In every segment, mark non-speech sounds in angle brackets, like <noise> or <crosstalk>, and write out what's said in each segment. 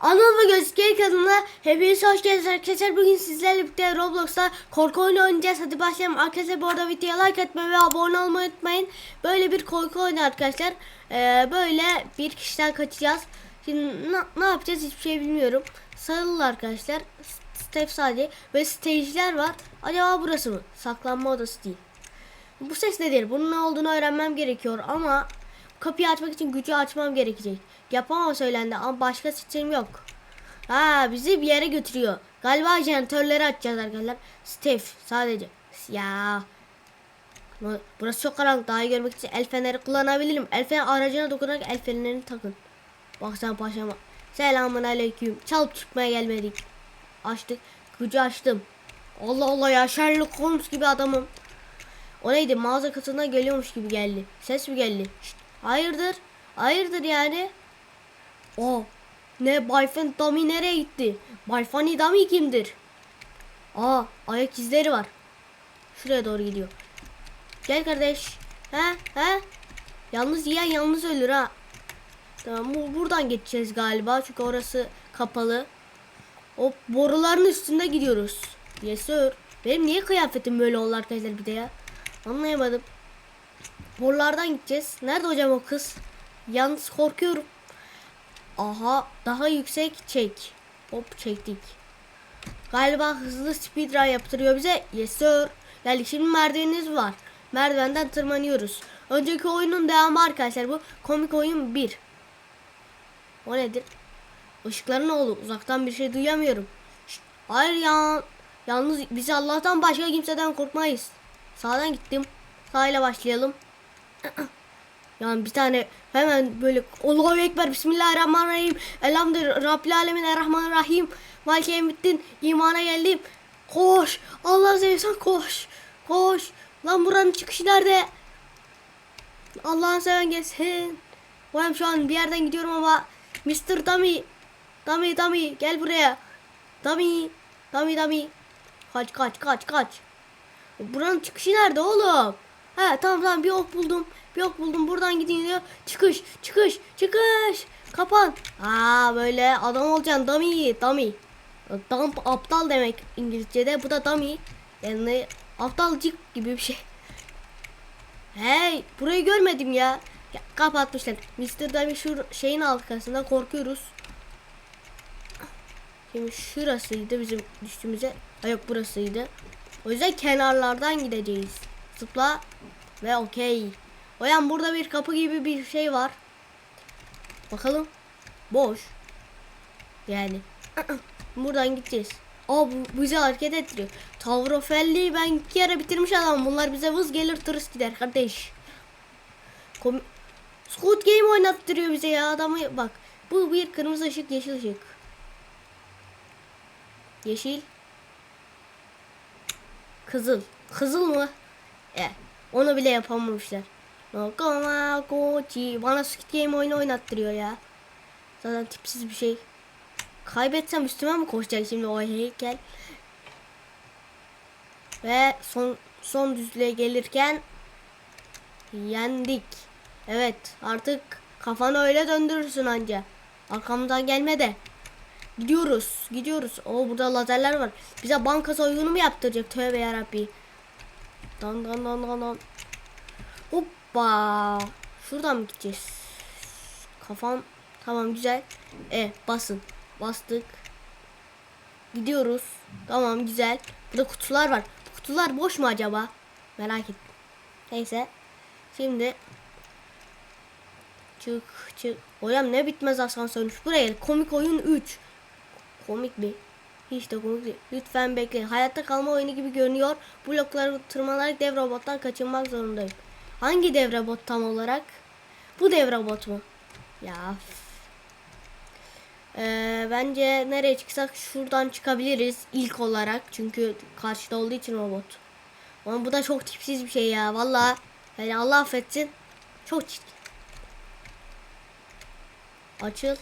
Anıl ve Gözükey kanalına hepiniz hoş geldiniz arkadaşlar. Bugün sizlerle birlikte Roblox'ta korku oyunu oynayacağız. Hadi başlayalım. Arkadaşlar bu arada videoya like etmeyi ve abone olmayı unutmayın. Böyle bir korku oyunu arkadaşlar. Ee, böyle bir kişiden kaçacağız. Şimdi ne yapacağız hiçbir şey bilmiyorum. Sarılı arkadaşlar. Step sadece ve stage'ler var. Acaba burası mı? Saklanma odası değil. Bu ses nedir? Bunun ne olduğunu öğrenmem gerekiyor ama kapıyı açmak için gücü açmam gerekecek. Yapamam söylendi ama başka seçeneğim yok. Ha bizi bir yere götürüyor. Galiba jeneratörleri açacağız arkadaşlar. Steve sadece. Ya. Bu- Burası çok karanlık. Daha iyi görmek için el feneri kullanabilirim. El feneri aracına dokunarak el fenerini takın. Bak sen paşama. Selamun aleyküm. Çalıp çıkmaya gelmedik. Açtık. Gücü açtım. Allah Allah ya Sherlock Holmes gibi adamım. O neydi? Mağaza katına geliyormuş gibi geldi. Ses mi geldi? Şşt, hayırdır? Hayırdır yani? O ne Bayfen Dami nereye gitti? Bayfani Dami kimdir? Aa ayak izleri var. Şuraya doğru gidiyor. Gel kardeş. He he. Yalnız yiyen yalnız ölür ha. Tamam bu buradan geçeceğiz galiba çünkü orası kapalı. O boruların üstünde gidiyoruz. Yes sir. Benim niye kıyafetim böyle oldu arkadaşlar bir de ya? Anlayamadım. Borulardan gideceğiz. Nerede hocam o kız? Yalnız korkuyorum. Aha daha yüksek çek. Hop çektik. Galiba hızlı speedrun yaptırıyor bize. Yes sir. Yani şimdi merdiveniniz var. Merdivenden tırmanıyoruz. Önceki oyunun devamı arkadaşlar bu. Komik oyun 1. O nedir? Işıkların ne oldu? Uzaktan bir şey duyamıyorum. Şşt, hayır ya. Yalnız biz Allah'tan başka kimseden korkmayız. Sağdan gittim. Sağ ile başlayalım. <clears throat> Yani bir tane hemen böyle Allahu Ekber Bismillahirrahmanirrahim Elhamdülillah Rabbil Alemin Errahmanirrahim Malike Emittin imana geldim. Koş Allah seversen koş Koş. Lan buranın çıkışı nerede? Allah'ın seven gelsin. Ben şu an bir yerden gidiyorum ama Mr. Dummy Dummy Dummy gel buraya. Dummy Dummy Dummy. Kaç kaç kaç kaç. Buranın çıkışı nerede oğlum? He tamam tamam bir ok buldum. Bir ok buldum. Buradan gideyim diyor. Çıkış çıkış çıkış. Kapan. Aa böyle adam olacaksın. Dummy. Dummy. Dump aptal demek İngilizce'de. Bu da dummy. Yani aptalcık gibi bir şey. Hey burayı görmedim ya. ya kapatmışlar. Mr. Dummy şu şeyin arkasında korkuyoruz. Şimdi şurasıydı bizim düştüğümüze. Ha yok burasıydı. O yüzden kenarlardan gideceğiz. Zıpla ve okey. O yan burada bir kapı gibi bir şey var. Bakalım. Boş. Yani. <clears throat> Buradan gideceğiz. Aa bu bizi hareket ettiriyor. Tower of Hell'i ben iki kere bitirmiş adam. Bunlar bize vız gelir tırıs gider kardeş. Kom Squid Game oynattırıyor bize ya adamı bak. Bu bir kırmızı ışık yeşil ışık. Yeşil. Kızıl. Kızıl mı? E, onu bile yapamamışlar. Nokoma Gochi. Bana Squid Game oyunu oynattırıyor ya. Zaten tipsiz bir şey. Kaybetsem üstüme mi koşacak şimdi o heykel? Ve son son düzlüğe gelirken yendik. Evet artık kafanı öyle döndürürsün anca. Arkamdan gelme de. Gidiyoruz. Gidiyoruz. O burada lazerler var. Bize banka soygunu mu yaptıracak? Tövbe yarabbi. Dan dan dan dan dan. Hoppa. Şuradan mı gideceğiz? Kafam tamam güzel. E basın. Bastık. Gidiyoruz. Tamam güzel. Burada kutular var. Bu kutular boş mu acaba? Merak ettim. Neyse. Şimdi çık çık. Hocam ne bitmez asansörmüş. Buraya komik oyun 3. Komik mi? Hiç değil. Lütfen bekleyin. Hayatta kalma oyunu gibi görünüyor. Blokları tırmanarak dev robottan kaçınmak zorundayım. Hangi dev robot tam olarak? Bu dev robot mu? Ya. Ee, bence nereye çıksak şuradan çıkabiliriz ilk olarak. Çünkü karşıda olduğu için robot. Ama bu da çok tipsiz bir şey ya. Valla. Yani Allah affetsin. Çok çirkin. Açıl.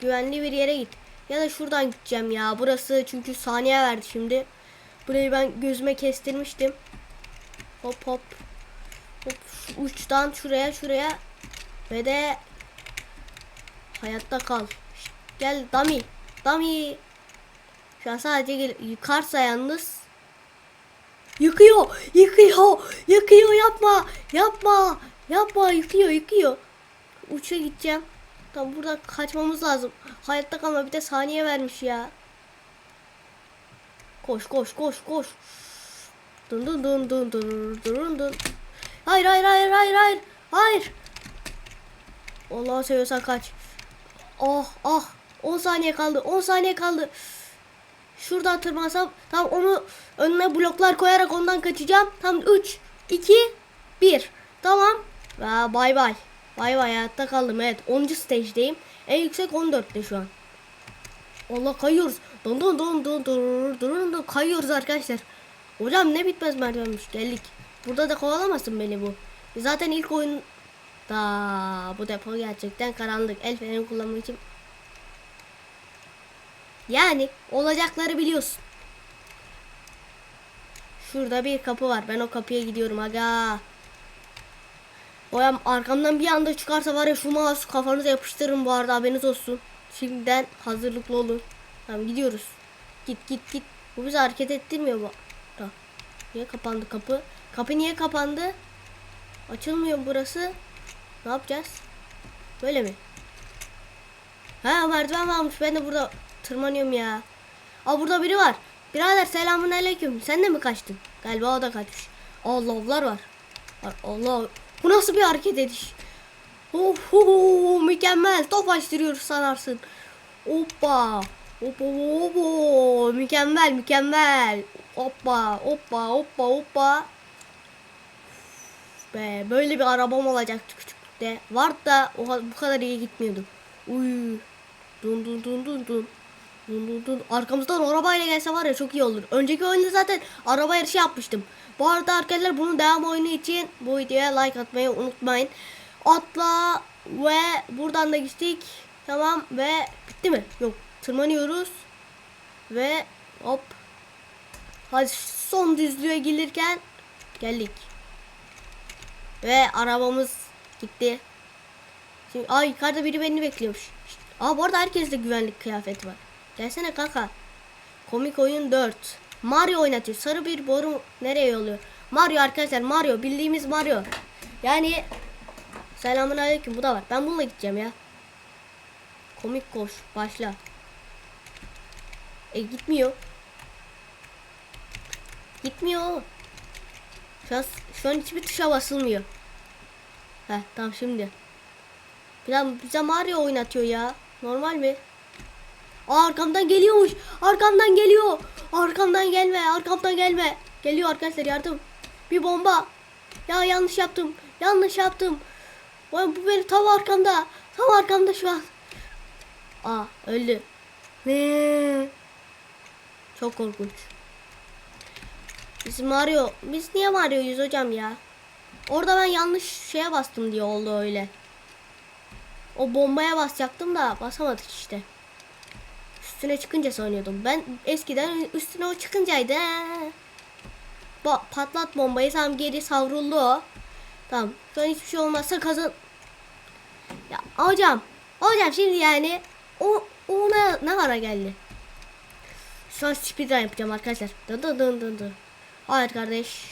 Güvenli bir yere git. Ya da şuradan gideceğim ya. Burası çünkü saniye verdi şimdi. Burayı ben gözüme kestirmiştim. Hop hop. Hop uçtan şuraya şuraya. Ve de hayatta kal. Gel dummy. Dummy. Şu an sadece gel yukarsa yalnız. Yıkıyor. Yıkıyor. Yıkıyor yapma. Yapma. Yapma yıkıyor yıkıyor. Uça gideceğim. Tam burada kaçmamız lazım. Hayatta kalma bir de saniye vermiş ya. Koş koş koş koş. Dun dun dun dun dun dun dun. Hayır hayır hayır hayır hayır. Hayır. Allah'ı seviyorsan kaç. Oh ah 10 saniye kaldı 10 saniye kaldı. Şuradan tırmansam tam onu önüne bloklar koyarak ondan kaçacağım. Tam 3 2 1 Tamam. Ve bay bay. Bay bay hayatta kaldım evet 10. stage'deyim. En yüksek 14'te şu an. Allah kayıyoruz. Don don don don don don don kayıyoruz arkadaşlar. Hocam ne bitmez merdivenmiş geldik. Burada da kovalamasın beni bu. Zaten ilk oyun da bu depo gerçekten karanlık. El feneri kullanmak için. Yani olacakları biliyorsun. Şurada bir kapı var. Ben o kapıya gidiyorum aga. Boyam arkamdan bir anda çıkarsa var ya şu mouse kafanıza yapıştırırım bu arada haberiniz olsun. Şimdiden hazırlıklı olun. Tamam gidiyoruz. Git git git. Bu bizi hareket ettirmiyor bu. Tamam. Niye kapandı kapı? Kapı niye kapandı? Açılmıyor burası. Ne yapacağız? Böyle mi? Ha merdiven varmış. Ben de burada tırmanıyorum ya. Aa burada biri var. Birader selamun aleyküm. Sen de mi kaçtın? Galiba o da kaçmış. Allah Allah'lar. Var, Allah. Bu nasıl bir hareket ediş? Oh, oh, mükemmel. Top açtırıyoruz sanarsın. Hoppa. Hoppa hoppa. Mükemmel mükemmel. Hoppa hoppa hoppa hoppa. Be böyle bir arabam olacaktı küçüklükte. Vardı da o bu kadar iyi gitmiyordu. Uy. Dun dun dun dun dun. Dun dun dun. Arkamızdan arabayla gelse var ya çok iyi olur. Önceki oyunda zaten araba yarışı yapmıştım. Bu arada arkadaşlar bunun devam oyunu için bu videoya like atmayı unutmayın. Atla ve buradan da geçtik. Tamam ve bitti mi? Yok. Tırmanıyoruz. Ve hop. Hadi son düzlüğe gelirken geldik. Ve arabamız gitti. Şimdi ay yukarıda biri beni bekliyormuş. Aa bu arada herkeste güvenlik kıyafeti var. Gelsene kanka. Komik oyun 4. Mario oynatıyor. Sarı bir boru nereye yolluyor? Mario arkadaşlar Mario bildiğimiz Mario. Yani selamun aleyküm bu da var. Ben bununla gideceğim ya. Komik koş başla. E gitmiyor. Gitmiyor. Şu an, şu an hiçbir tuşa basılmıyor. Heh tamam şimdi. Biraz bize Mario oynatıyor ya. Normal mi? Aa, arkamdan geliyormuş. Arkamdan geliyor. Arkamdan gelme. Arkamdan gelme. Geliyor arkadaşlar yardım. Bir bomba. Ya yanlış yaptım. Yanlış yaptım. Bu benim tam arkamda. Tam arkamda şu an. Aa öldü. Ne? Çok korkunç. Biz Mario, biz niye Mario'yuz hocam ya? Orada ben yanlış şeye bastım diye oldu öyle. O bombaya basacaktım da basamadık işte. Üstüne çıkınca sanıyordum. Ben eskiden üstüne o çıkıncaydı. Ba patlat bombayı tam geri savruldu o. Tamam. Şu an hiçbir şey olmazsa kazan. Ya hocam. Hocam şimdi yani o ona ne ara geldi? Şu an speedrun yapacağım arkadaşlar. Dın dın dın dın dın. Hayır kardeş.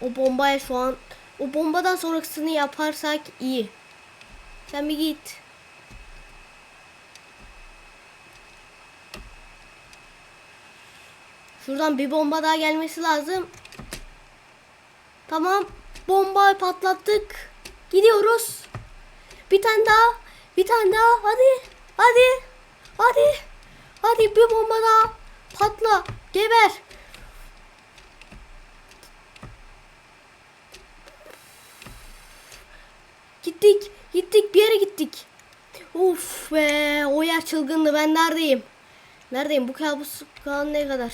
O bombaya şu an o bombadan sonrasını yaparsak iyi. Sen bir git. Şuradan bir bomba daha gelmesi lazım. Tamam. Bombayı patlattık. Gidiyoruz. Bir tane daha. Bir tane daha. Hadi. Hadi. Hadi. Hadi bir bomba daha. Patla. Geber. Gittik. Gittik. Bir yere gittik. Of be. O yer çılgındı. Ben neredeyim? Neredeyim? Bu kabus kan ne kadar?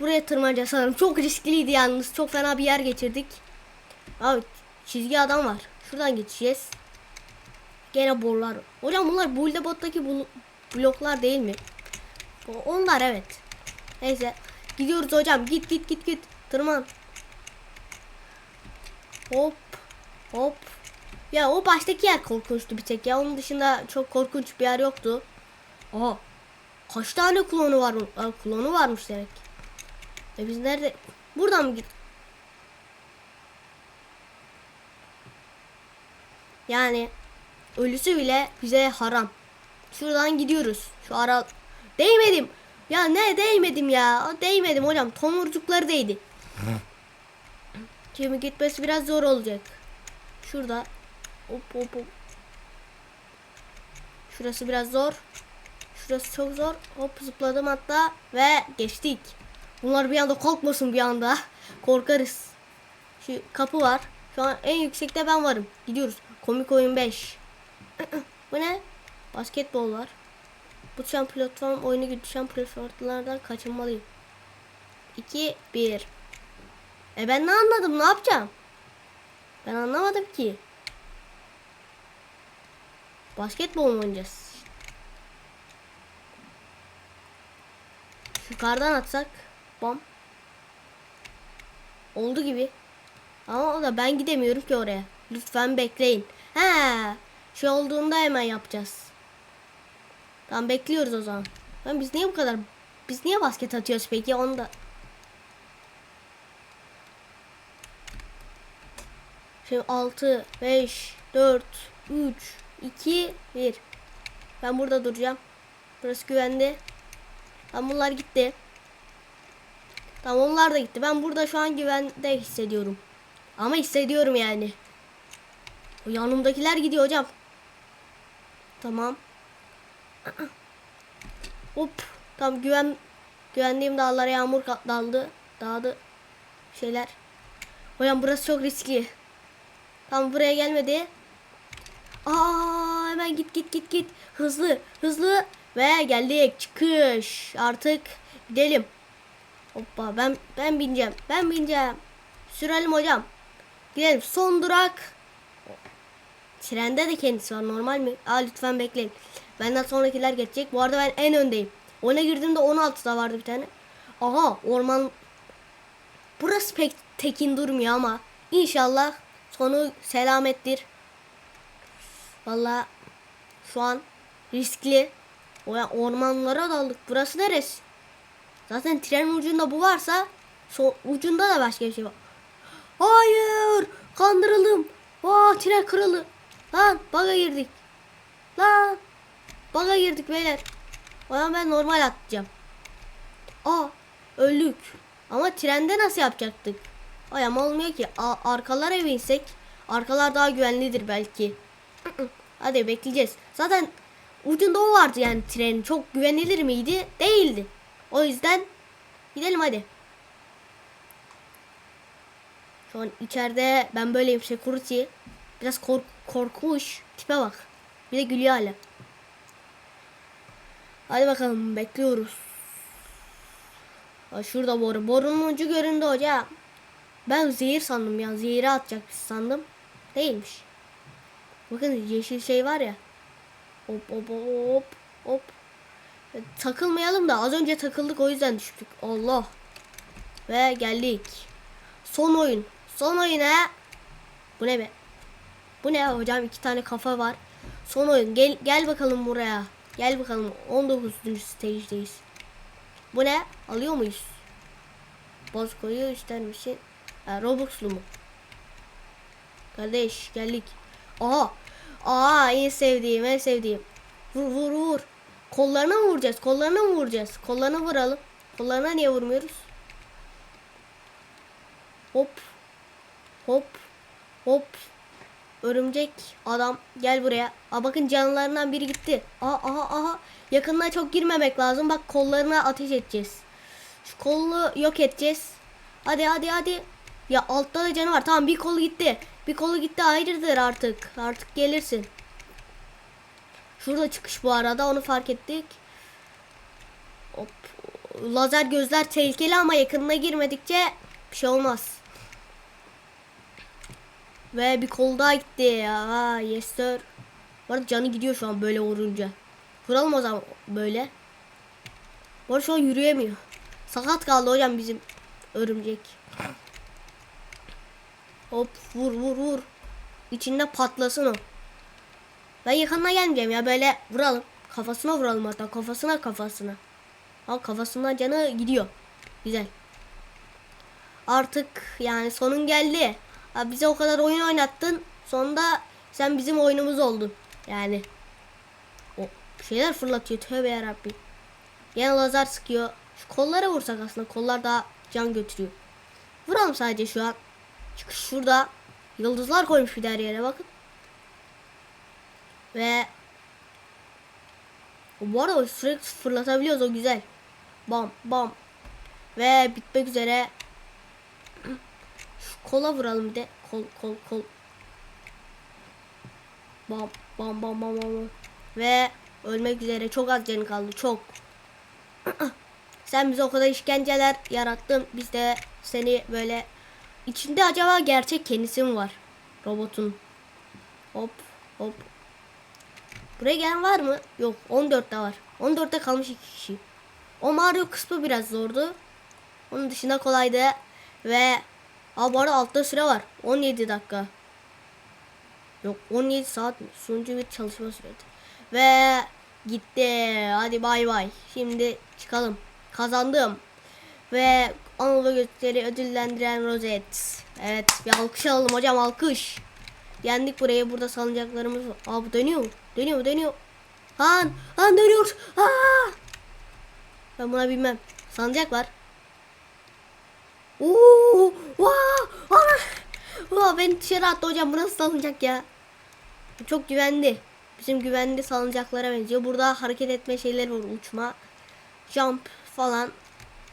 Buraya tırmanacağız sanırım. Çok riskliydi yalnız. Çok fena bir yer geçirdik. Abi çizgi adam var. Şuradan geçeceğiz. Gene borular. Hocam bunlar Buildabot'taki bu bloklar değil mi? Onlar evet. Neyse. Gidiyoruz hocam. Git git git git. Tırman. Hop. Hop. Ya o baştaki yer korkunçtu bir tek ya. Onun dışında çok korkunç bir yer yoktu. Aa. Kaç tane klonu var? Aa, klonu varmış demek. E biz nerede? Buradan mı git? Yani ölüsü bile bize haram. Şuradan gidiyoruz. Şu ara değmedim. Ya ne değmedim ya? Değmedim hocam. Tomurcukları değdi. Şimdi gitmesi biraz zor olacak. Şurada. Hop hop hop. Şurası biraz zor. Şurası çok zor. Hop zıpladım hatta ve geçtik. Bunlar bir anda korkmasın bir anda. <laughs> Korkarız. Şu kapı var. Şu an en yüksekte ben varım. Gidiyoruz. Komik oyun 5. <clears throat> Bu ne? Basketbol var. Bu düşen platform oyunu gibi düşen platformlardan kaçınmalıyım. 2 1 E ben ne anladım? Ne yapacağım? Ben anlamadım ki. Basketbol mu oynayacağız? Yukarıdan atsak. Bam. Oldu gibi. Ama o da ben gidemiyorum ki oraya. Lütfen bekleyin. He. Şey olduğunda hemen yapacağız. Tamam bekliyoruz o zaman. Ben biz niye bu kadar biz niye basket atıyoruz peki onu da Şimdi 6 5 4 3 2 1 Ben burada duracağım. Burası güvende. Tamam bunlar gitti. Tamam onlar da gitti. Ben burada şu an güvende hissediyorum. Ama hissediyorum yani. O yanımdakiler gidiyor hocam. Tamam. <clears throat> Hop. Tam güven güvendiğim dağlara yağmur daldı. Dağdı şeyler. Hocam burası çok riskli. Tam buraya gelmedi. Aa hemen git git git git. Hızlı hızlı ve geldik çıkış. Artık gidelim. Hoppa ben ben bineceğim. Ben bineceğim. Sürelim hocam. Gidelim. Son durak. Trende de kendisi var normal mi? Aa lütfen bekleyin. Benden sonrakiler geçecek. Bu arada ben en öndeyim. Ona girdiğimde 16'da vardı bir tane. Aha orman. Burası pek tekin durmuyor ama inşallah sonu selamettir. Valla şu an riskli. O ya ormanlara daldık. Burası neresi? Zaten tren ucunda bu varsa so ucunda da başka bir şey var. Hayır! Kandırıldım. Vaa tren kırıldı. Lan baga girdik. Lan baga girdik beyler. O zaman ben normal atlayacağım. Aa öldük. Ama trende nasıl yapacaktık? Ay ama olmuyor ki. A arkalara binsek arkalar daha güvenlidir belki. Hadi bekleyeceğiz. Zaten ucunda o vardı yani tren. Çok güvenilir miydi? Değildi. O yüzden gidelim hadi. Şu an içeride ben böyleyim security. Biraz kork korkmuş. Tipe bak. Bir de gülüyor hala. Hadi bakalım bekliyoruz. Ha, şurada boru. Borunun ucu göründü hoca. Ben zehir sandım ya. Zehiri atacak sandım. Değilmiş. Bakın yeşil şey var ya. Hop hop hop hop. E, Takılmayalım da az önce takıldık o yüzden düştük. Allah. Ve geldik. Son oyun. Son oyun he. Bu ne be? Bu ne hocam? iki tane kafa var. Son oyun. Gel gel bakalım buraya. Gel bakalım. 19. stage'deyiz. Bu ne? Alıyor muyuz? Bozko'yu ister misin? Ha, Robux'lu mu? Kardeş geldik. Aha. Aa en sevdiğim en sevdiğim. Vur vur vur. Kollarına mı vuracağız? Kollarına mı vuracağız? Kollarına vuralım. Kollarına niye vurmuyoruz? Hop. Hop. Hop. Örümcek adam gel buraya. Aa bakın canlılarından biri gitti. Aha aha aha. Yakınına çok girmemek lazım. Bak kollarına ateş edeceğiz. Şu kolunu yok edeceğiz. Hadi hadi hadi. Ya altta da canı var. Tamam bir kolu gitti. Bir kolu gitti hayırdır artık. Artık gelirsin. Şurada çıkış bu arada onu fark ettik. Hop. Lazer gözler tehlikeli ama yakınına girmedikçe bir şey olmaz. Ve bir kol daha gitti ya. Yes sir. Bu arada canı gidiyor şu an böyle vurunca. Vuralım o zaman böyle. Bu arada şu an yürüyemiyor. Sakat kaldı hocam bizim örümcek. <laughs> Hop vur vur vur. içinde patlasın o. Ben yakınına gelmeyeceğim ya böyle vuralım. Kafasına vuralım hatta kafasına kafasına. Ha kafasından canı gidiyor. Güzel. Artık yani sonun geldi. Ha, bize o kadar oyun oynattın. Sonunda sen bizim oyunumuz oldun. Yani. O şeyler fırlatıyor. Tövbe yarabbim. Yine lazer sıkıyor. Şu kollara vursak aslında. Kollar daha can götürüyor. Vuralım sadece şu an. Çünkü şurada yıldızlar koymuş bir de yere bakın. Ve bu arada sürekli fırlatabiliyoruz o güzel. Bam bam. Ve bitmek üzere. Şu kola vuralım bir de. Kol kol kol. Bam bam bam bam. bam. Ve ölmek üzere. Çok az canı kaldı. Çok. <clears throat> Sen bize o kadar işkenceler yarattın. Biz de seni böyle içinde acaba gerçek kendisi mi var? Robotun. Hop hop. Buraya gelen var mı? Yok 14'te var. 14'te kalmış iki kişi. O Mario kısmı biraz zordu. Onun dışında kolaydı. Ve Aa, bu arada altta süre var. 17 dakika. Yok 17 saat? Sunucu bir çalışma süresi. Ve gitti. Hadi bay bay. Şimdi çıkalım. Kazandım. Ve Anadolu gösteri ödüllendiren rozet. Evet bir alkış alalım hocam alkış. Yendik burayı. Burada salıncaklarımız var. Aa bu dönüyor mu? Dönüyor mu? Dönüyor. Han! Han dönüyor. Aa! Ben buna bilmem. Salıncak var. Oo! Vaa! Ana! Vaa beni dışarı attı hocam. Bu nasıl salıncak ya? Çok güvenli. Bizim güvenli salıncaklara benziyor. Burada hareket etme şeyleri var. Uçma. Jump falan.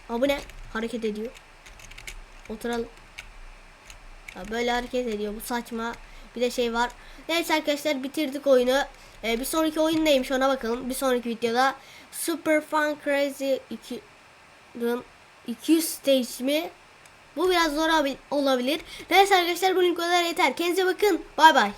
Aa bu ne? Hareket ediyor. Oturalım. Ya böyle hareket ediyor. Bu saçma. Bir de şey var. Neyse arkadaşlar bitirdik oyunu. Ee, bir sonraki oyun neymiş ona bakalım. Bir sonraki videoda Super Fun Crazy 2'nin 200 stage mi? Bu biraz zor abi- olabilir. Neyse arkadaşlar bu link kadar yeter. Kendinize bakın. Bay bay.